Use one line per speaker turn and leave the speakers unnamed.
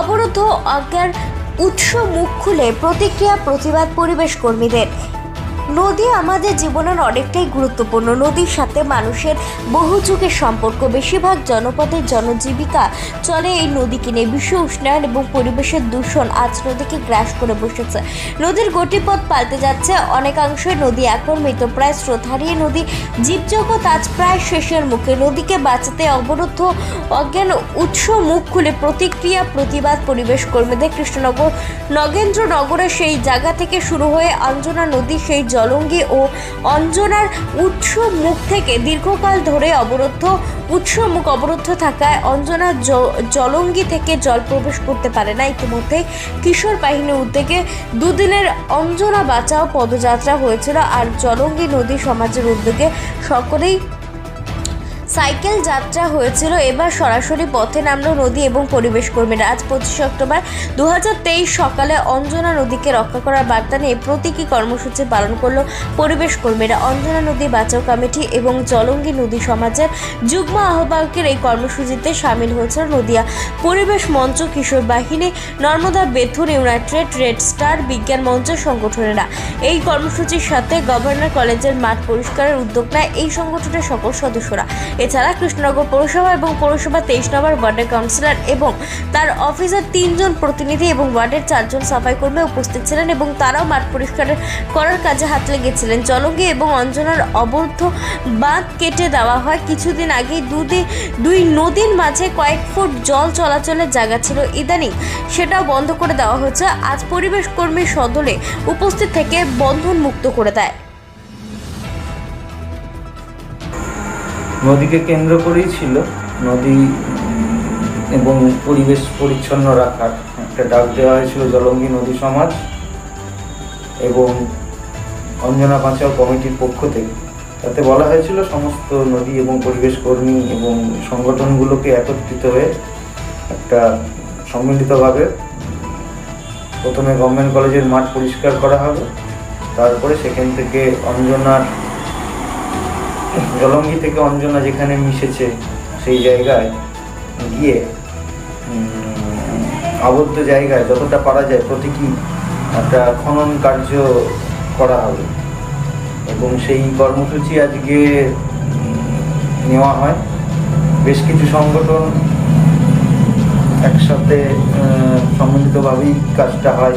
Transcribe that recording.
অবরুদ্ধ অজ্ঞার উৎস মুখ খুলে প্রতিক্রিয়া প্রতিবাদ পরিবেশ কর্মীদের। নদী আমাদের জীবনের অনেকটাই গুরুত্বপূর্ণ। নদীর সাথে মানুষের বহু যুগের সম্পর্ক, বেশিরভাগ জনপদের জনজীবিকা চলে এই নদীকে নিয়ে বিশ্ব উষ্ণায়ন এবং পরিবেশের দূষণ আজ নদীকে গ্রাস করে বসেছে। নদীর গতিপথ পাল্টে যাচ্ছে অনেকাংশে। নদী এখন মৃতপ্রায় স্রোত হারিয়ে নদী জীবজগৎ আজ প্রায় শেষের মুখে। নদীকে বাঁচাতে অবরুদ্ধ অজ্ঞান উৎস মুখ খুলে প্রতিক্রিয়া, প্রতিবাদ পরিবেশ কর্মীদের কৃষ্ণনগর, নগেন্দ্রনগরের সেই জায়গা থেকে শুরু হয়ে অঞ্জনা নদী সেই জলঙ্গি ও অঞ্জনার উৎস মুখ থেকে দীর্ঘকাল ধরে অবরুদ্ধ, উৎস মুখ অবরুদ্ধ থাকায় অঞ্জনা জলঙ্গি থেকে জল প্রবেশ করতে পারে না। ইতিমধ্যে কিশোর বাহিনীর উদ্যোগে দুদিনের অঞ্জনা বাঁচাও পদযাত্রা হয়েছিল আর জলঙ্গি নদী সমাজের উদ্যোগে সকলেই সাইকেল যাত্রা হয়েছিল। এবার সরাসরি পথে নামলো নদী এবং পরিবেশ কর্মীরা। আজ পঁচিশে অক্টোবর দু হাজার তেইশ সকালে অঞ্জনা নদীকে রক্ষা করার বার্তা নিয়ে প্রতীকী কর্মসূচি পালন করল পরিবেশ কর্মীরা। অঞ্জনা নদী বাঁচাও কমিটি এবং জলঙ্গি নদী সমাজের যুগ্ম আহ্বায়কের এই কর্মসূচিতে সামিল হয়েছিল নদিয়া পরিবেশ মঞ্চ কিশোর বাহিনী, Narmada Bethune United, Red Star বিজ্ঞান মঞ্চ সংগঠনেরা। এই কর্মসূচির সাথে গভর্নর কলেজের মাঠ পরিষ্কারের উদ্যোগ নেয় এই সংগঠনের সকল সদস্যরা। এছাড়া কৃষ্ণনগর পৌরসভা এবং পৌরসভা তেইশ নম্বর ওয়ার্ডের কাউন্সিলর এবং তার অফিসের তিনজন প্রতিনিধি এবং ওয়ার্ডের চারজন সাফাই কর্মী উপস্থিত ছিলেন এবং তারাও মাঠ পরিষ্কার করার কাজে হাত লেগেছিলেন। জলঙ্গি এবং অঞ্জনার অবরুদ্ধ বাঁধ কেটে দেওয়া হয়। কিছুদিন আগেই দুদি, দুই নদীর মাঝে কয়েক ফুট জল চলাচলের জায়গা ছিল। ইদানিং সেটাও বন্ধ করে দেওয়া হয়েছে। আজ পরিবেশ কর্মী সদলে উপস্থিত থেকে বন্ধন মুক্ত করে দেয়।
নদীকে কেন্দ্র করেই ছিল। নদী এবং পরিবেশ পরিচ্ছন্ন রাখার একটা ডাক দেওয়া হয়েছিল জলঙ্গি নদী সমাজ এবং অঞ্জনা বাঁচাও কমিটির পক্ষ থেকে। তাতে বলা হয়েছিল সমস্ত নদী এবং পরিবেশ কর্মী এবং সংগঠনগুলোকে একত্রিত হয়ে একটা সম্মিলিতভাবে প্রথমে গভর্নমেন্ট কলেজের মাঠ পরিষ্কার করা হবে। তারপরে সেখান থেকে অঞ্জনার জলঙ্গি থেকে অঞ্জনা যেখানে মিশেছে, সেই জায়গায় গিয়ে আবদ্ধ জায়গায় যতটা পারা যায় প্রতীকী একটা খনন কার্য করা হবে। এবং সেই কর্মসূচি আজকে নেওয়া হয়। বেশ কিছু সংগঠন একসাথে সম্মিলিতভাবেই কাজটা হয়।